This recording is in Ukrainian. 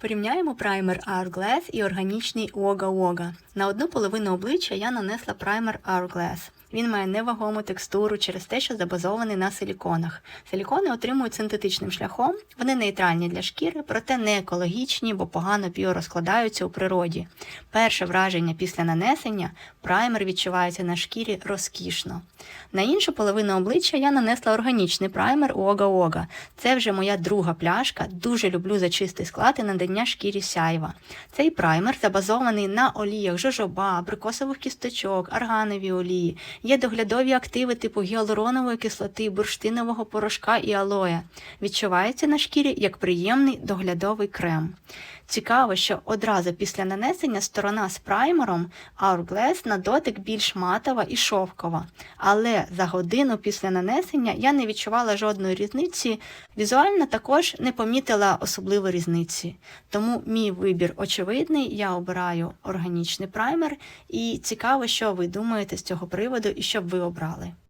Порівняємо праймер Hourglass і органічний Wogga Wogga. На одну половину обличчя я нанесла праймер Hourglass. Він має невагому текстуру через те, що забазований на силіконах. Силікони отримують синтетичним шляхом, вони нейтральні для шкіри, проте не екологічні, бо погано біорозкладаються у природі. Перше враження після нанесення праймер відчувається на шкірі розкішно. На іншу половину обличчя я нанесла органічний праймер Wogga Wogga. Це вже моя друга пляшка. Дуже люблю за чистий склад і надання шкірі сяйва. Цей праймер забазований на оліях жожоба, абрикосових кісточок, арганові олії. Є доглядові активи типу гіалуронової кислоти, бурштинового порошка і алоя. Відчувається на шкірі як приємний доглядовий крем. Цікаво, що одразу після нанесення сторона з праймером Hourglass на дотик більш матова і шовкова. Але за годину після нанесення я не відчувала жодної різниці, візуально також не помітила особливої різниці. Тому мій вибір очевидний, я обираю органічний праймер, і цікаво, що ви думаєте з цього приводу і що б ви обрали.